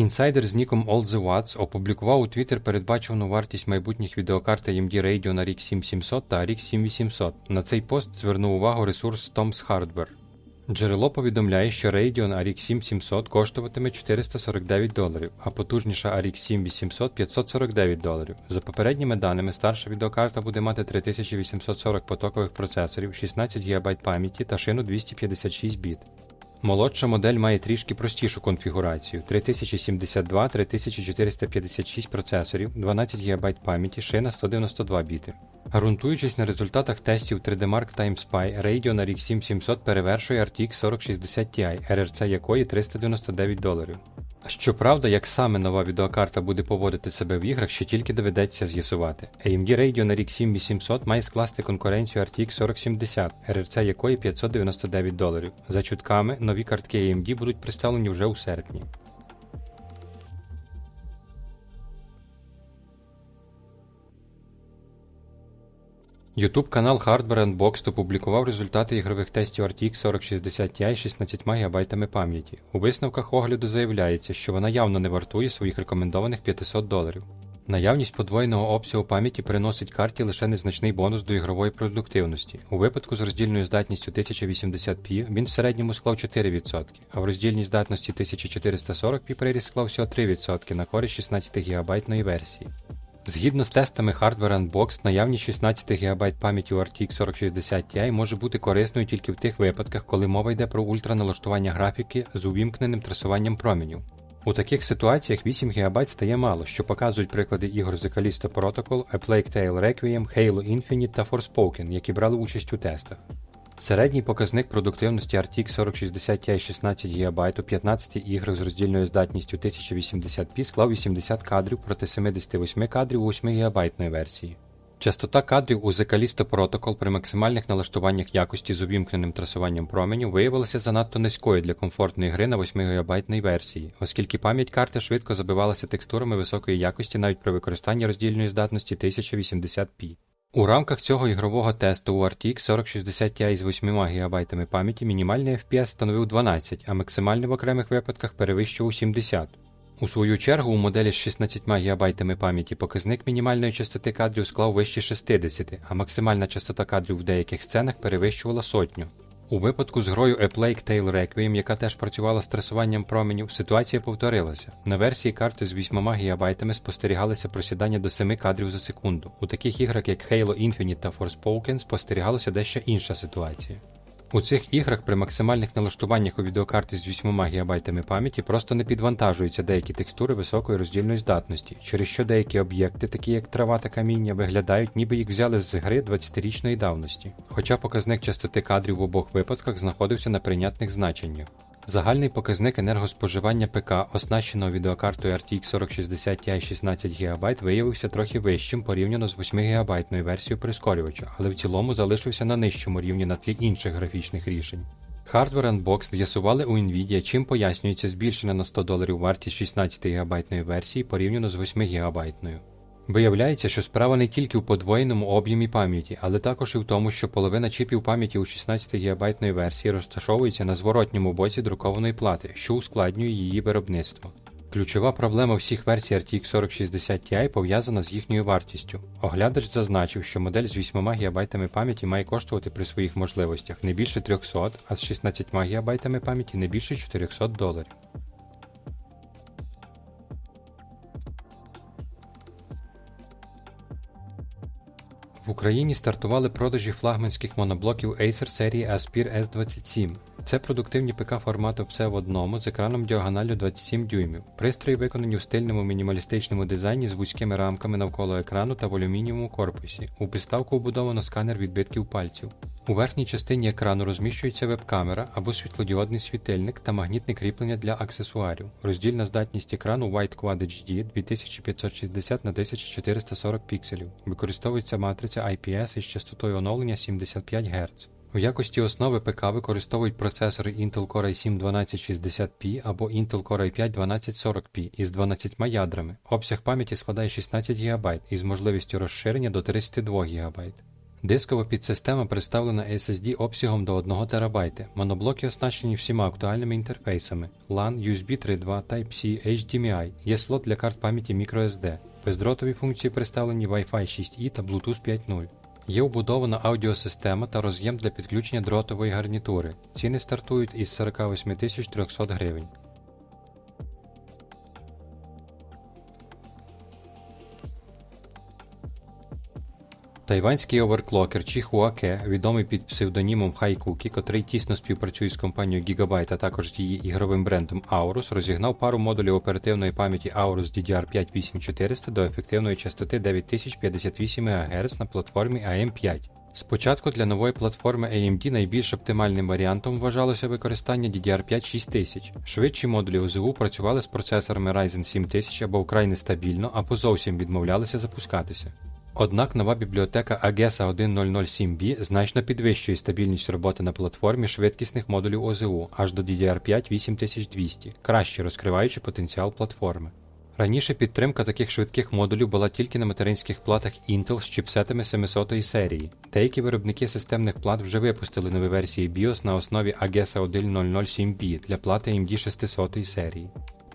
Інсайдер з ніком All The Watts опублікував у Twitter передбачувану вартість майбутніх відеокарт AMD Radeon RX 7700 та RX 7800. На цей пост звернув увагу ресурс Tom's Hardware. Джерело повідомляє, що Radeon RX 7700 коштуватиме 449 доларів, а потужніша RX 7800 549 доларів. За попередніми даними, старша відеокарта буде мати 3840 потокових процесорів, 16 ГБ пам'яті та шину 256 біт. Молодша модель має трішки простішу конфігурацію: 3072 3456 процесорів, 12 ГБ пам'яті, шина 192 біти. Грунтуючись на результатах тестів 3D Mark Time Spy, Radeon RX 7700 перевершує RTX 4060 Ti, RRC якої 399 доларів. Щоправда, як саме нова відеокарта буде поводити себе в іграх, ще тільки доведеться з'ясувати. AMD Radeon RX 7800 має скласти конкуренцію RTX 4070, РРЦ якої 599 доларів. За чутками, нові картки AMD будуть представлені вже у серпні. YouTube канал Hardware Unboxed опублікував результати ігрових тестів RTX 4060 Ti з 16 ГБ пам'яті. У висновках огляду заявляється, що вона явно не вартує своїх рекомендованих 500 доларів. Наявність подвоєного обсягу пам'яті приносить карті лише незначний бонус до ігрової продуктивності. У випадку з роздільною здатністю 1080p він в середньому склав 4%, а в роздільній здатності 1440p приріст склав всього 3% на користь 16 ГБ версії. Згідно з тестами Hardware Unboxed, наявність 16 ГБ пам'яті у RTX 4060 Ti може бути корисною тільки в тих випадках, коли мова йде про ультраналаштування графіки з увімкненим трасуванням променів. У таких ситуаціях 8 ГБ стає мало, що показують приклади ігор The Callisto Protocol, A Plague Tale Requiem, Halo Infinite та Forspoken, які брали участь у тестах. Середній показник продуктивності RTX 4060 Ti 16 ГБ у 15 іграх з роздільною здатністю 1080p склав 80 кадрів проти 78 кадрів у 8 ГБ версії. Частота кадрів у The Callisto Protocol при максимальних налаштуваннях якості з увімкненим трасуванням променю виявилася занадто низькою для комфортної гри на 8 ГБ версії, оскільки пам'ять карти швидко забивалася текстурами високої якості навіть при використанні роздільної здатності 1080p. У рамках цього ігрового тесту у RTX 4060 Ti з 8 ГБ пам'яті мінімальний FPS становив 12, а максимальний в окремих випадках перевищував 70. У свою чергу у моделі з 16 ГБ пам'яті показник мінімальної частоти кадрів склав вище 60, а максимальна частота кадрів в деяких сценах перевищувала сотню. У випадку з грою A Plague Tale Requiem, яка теж працювала з трасуванням променів, ситуація повторилася. На версії карти з 8 гігабайтами спостерігалися просідання до 7 кадрів за секунду. У таких іграх, як Halo Infinite та Forspoken, спостерігалася дещо інша ситуація. У цих іграх при максимальних налаштуваннях у відеокарти з 8 ГБ пам'яті просто не підвантажуються деякі текстури високої роздільної здатності, через що деякі об'єкти, такі як трава та каміння, виглядають, ніби їх взяли з гри 20-річної давності, хоча показник частоти кадрів в обох випадках знаходився на прийнятних значеннях. Загальний показник енергоспоживання ПК, оснащеного відеокартою RTX 4060 Ti 16 ГБ, виявився трохи вищим порівняно з 8 ГБ версією прискорювача, але в цілому залишився на нижчому рівні на тлі інших графічних рішень. Hardware Unboxed з'ясували у Nvidia, чим пояснюється збільшення на 100 доларів вартість 16 ГБ версії порівняно з 8 ГБ. Виявляється, що справа не тільки в подвоєному об'ємі пам'яті, але також і в тому, що половина чіпів пам'яті у 16 ГБ версії розташовується на зворотньому боці друкованої плати, що ускладнює її виробництво. Ключова проблема всіх версій RTX 4060 Ti пов'язана з їхньою вартістю. Оглядач зазначив, що модель з 8 ГБ пам'яті має коштувати при своїх можливостях не більше 300, а з 16 ГБ пам'яті не більше 400 доларів. В Україні стартували продажі флагманських моноблоків Acer серії Aspir S27. Це продуктивні ПК формату все в одному з екраном діагоналю 27 дюймів. Пристрої виконані в стильному мінімалістичному дизайні з вузькими рамками навколо екрану та в алюмінієвому корпусі. У підставку вбудовано сканер відбитків пальців. У верхній частині екрану розміщується веб-камера або світлодіодний світильник та магнітне кріплення для аксесуарів. Роздільна здатність екрану White Quad HD 2560 на 1440 пікселів. Використовується матриця IPS із частотою оновлення 75 Гц. У якості основи ПК використовують процесори Intel Core i7 1260p або Intel Core i5 1240p із 12 ядрами. Обсяг пам'яті складає 16 ГБ із можливістю розширення до 32 ГБ. Дискова підсистема представлена SSD обсягом до 1 ТБ. Моноблоки оснащені всіма актуальними інтерфейсами LAN, USB 3.2, Type-C, HDMI, є слот для карт пам'яті microSD. Бездротові функції представлені Wi-Fi 6E та Bluetooth 5.0. Є вбудована аудіосистема та роз'єм для підключення дротової гарнітури. Ціни стартують із 48 300 гривень. Тайванський оверклокер Чихуаке, відомий під псевдонімом Хайкукі, котрий тісно співпрацює з компанією Gigabyte, а також з її ігровим брендом Aorus, розігнав пару модулів оперативної пам'яті Aorus DDR5 8400 до ефективної частоти 9058 МГц на платформі AM5. Спочатку для нової платформи AMD найбільш оптимальним варіантом вважалося використання DDR5 6000. Швидші модулі ОЗУ працювали з процесорами Ryzen 7000 або вкрай нестабільно, або зовсім відмовлялися запускатися. Однак нова бібліотека AGESA 1007B значно підвищує стабільність роботи на платформі швидкісних модулів ОЗУ аж до DDR5 8200, краще розкриваючи потенціал платформи. Раніше підтримка таких швидких модулів була тільки на материнських платах Intel з чіпсетами 700 серії. Деякі виробники системних плат вже випустили нові версії BIOS на основі AGESA 1007B для плати AMD 600 серії.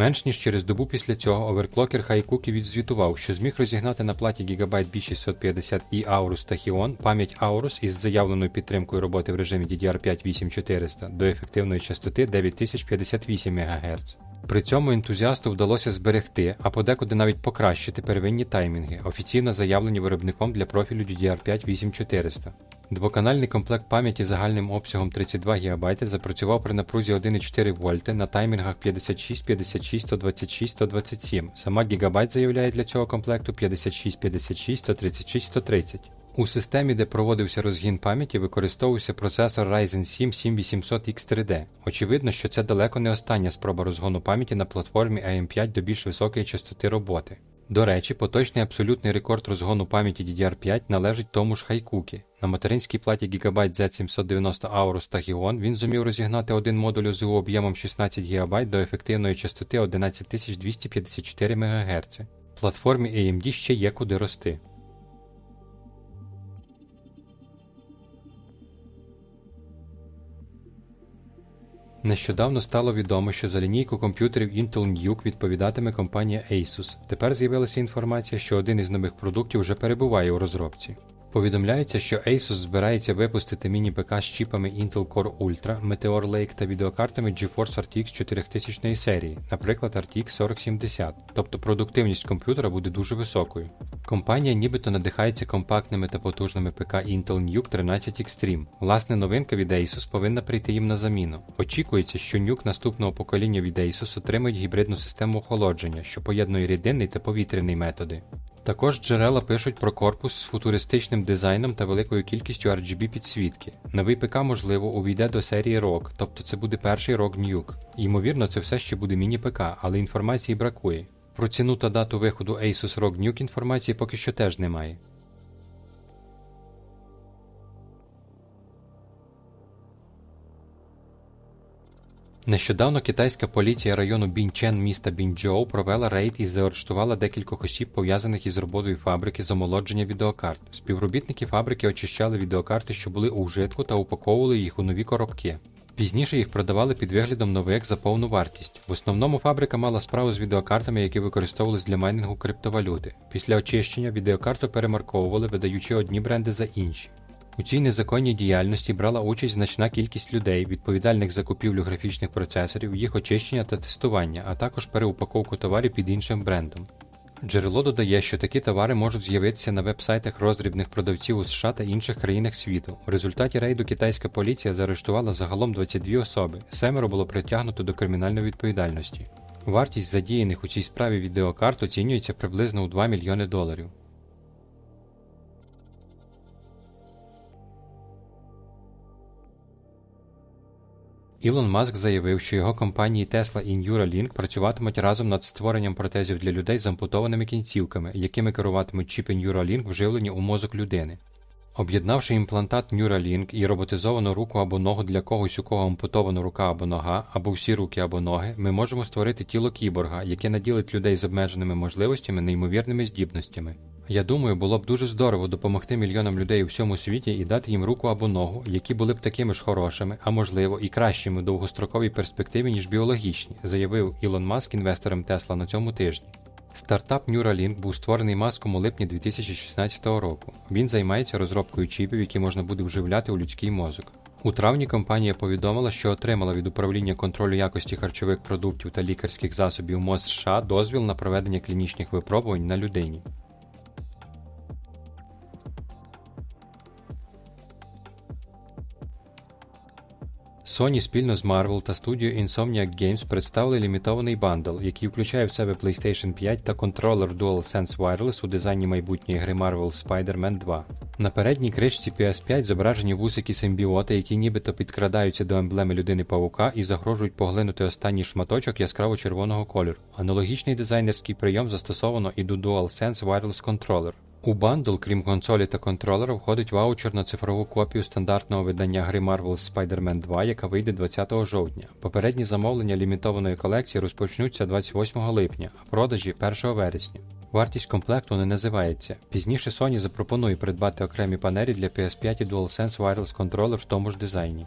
Менш ніж через добу після цього оверклокер Хайкукі відзвітував, що зміг розігнати на платі Gigabyte B650 і Aorus Tachyon пам'ять Aorus із заявленою підтримкою роботи в режимі DDR5 8400 до ефективної частоти 9058 МГц. При цьому ентузіасту вдалося зберегти, а подекуди навіть покращити первинні таймінги, офіційно заявлені виробником для профілю DDR5 8400. Двоканальний комплект пам'яті загальним обсягом 32 ГБ запрацював при напрузі 1,4 вольти на таймінгах 56, 56, 126, 127. Сама Гігабайт заявляє для цього комплекту 56, 56, 136, 130. У системі, де проводився розгін пам'яті, використовувався процесор Ryzen 7 7800X3D. Очевидно, що це далеко не остання спроба розгону пам'яті на платформі AM5 до більш високої частоти роботи. До речі, поточний абсолютний рекорд розгону пам'яті DDR5 належить тому ж Хайкукі. На материнській платі Gigabyte Z790 Aorus Tachyon він зумів розігнати один модуль ОЗУ об'ємом 16 ГБ до ефективної частоти 11254 МГц. Платформі AMD ще є куди рости. Нещодавно стало відомо, що за лінійку комп'ютерів Intel Nuke відповідатиме компанія Asus. Тепер з'явилася інформація, що один із нових продуктів вже перебуває у розробці. Повідомляється, що Asus збирається випустити міні-ПК з чіпами Intel Core Ultra, Meteor Lake та відеокартами GeForce RTX 4000 серії, наприклад RTX 4070, тобто продуктивність комп'ютера буде дуже високою. Компанія нібито надихається компактними та потужними ПК Intel Nuke 13 Extreme. Власне, новинка від Asus повинна прийти їм на заміну. Очікується, що Nuke наступного покоління від Asus отримають гібридну систему охолодження, що поєднує рідинний та повітряний методи. Також джерела пишуть про корпус з футуристичним дизайном та великою кількістю RGB підсвітки. Новий ПК, можливо, увійде до серії ROG, тобто це буде перший ROG Nuke. Ймовірно, це все ще буде міні-ПК, але інформації бракує. Про ціну та дату виходу Asus ROG Nuke інформації поки що теж немає. Нещодавно китайська поліція району Бінчен міста Бінчжоу провела рейд і заарештувала декількох осіб, пов'язаних із роботою фабрики з омолодження відеокарт. Співробітники фабрики очищали відеокарти, що були у вжитку, та упаковували їх у нові коробки. Пізніше їх продавали під виглядом нових за повну вартість. В основному фабрика мала справу з відеокартами, які використовувалися для майнінгу криптовалюти. Після очищення відеокарту перемарковували, видаючи одні бренди за інші. У цій незаконній діяльності брала участь значна кількість людей, відповідальних за купівлю графічних процесорів, їх очищення та тестування, а також переупаковку товарів під іншим брендом. Джерело додає, що такі товари можуть з'явитися на веб-сайтах роздрібних продавців у США та інших країнах світу. В результаті рейду китайська поліція заарештувала загалом 22 особи, семеро було притягнуто до кримінальної відповідальності. Вартість задіяних у цій справі відеокарт оцінюється приблизно у 2 мільйони доларів. Ілон Маск заявив, що його компанії Tesla і Neuralink працюватимуть разом над створенням протезів для людей з ампутованими кінцівками, якими керуватимуть чіпи Neuralink вживлені у мозок людини. Об'єднавши імплантат Neuralink і роботизовану руку або ногу для когось, у кого ампутована рука або нога, або всі руки або ноги, ми можемо створити тіло кіборга, яке наділить людей з обмеженими можливостями неймовірними здібностями. Я думаю, було б дуже здорово допомогти мільйонам людей у всьому світі і дати їм руку або ногу, які були б такими ж хорошими, а можливо і кращими у довгостроковій перспективі, ніж біологічні, заявив Ілон Маск інвесторам Тесла на цьому тижні. Стартап Neuralink був створений маском у липні 2016 року. Він займається розробкою чіпів, які можна буде вживляти у людський мозок. У травні компанія повідомила, що отримала від управління контролю якості харчових продуктів та лікарських засобів МОЗ США дозвіл на проведення клінічних випробувань на людині. Sony спільно з Marvel та студією Insomniac Games представили лімітований бандл, який включає в себе PlayStation 5 та контролер DualSense Wireless у дизайні майбутньої гри Marvel Spider-Man 2. На передній кришці PS5 зображені вусики симбіоти, які нібито підкрадаються до емблеми людини павука і загрожують поглинути останній шматочок яскраво-червоного кольору. Аналогічний дизайнерський прийом застосовано і до DualSense Wireless Controller. У бандл, крім консолі та контролера, входить ваучер на цифрову копію стандартного видання гри Marvel Spider-Man 2, яка вийде 20 жовтня. Попередні замовлення лімітованої колекції розпочнуться 28 липня, а продажі 1 вересня. Вартість комплекту не називається. Пізніше Sony запропонує придбати окремі панелі для PS5 і DualSense Wireless Controller в тому ж дизайні.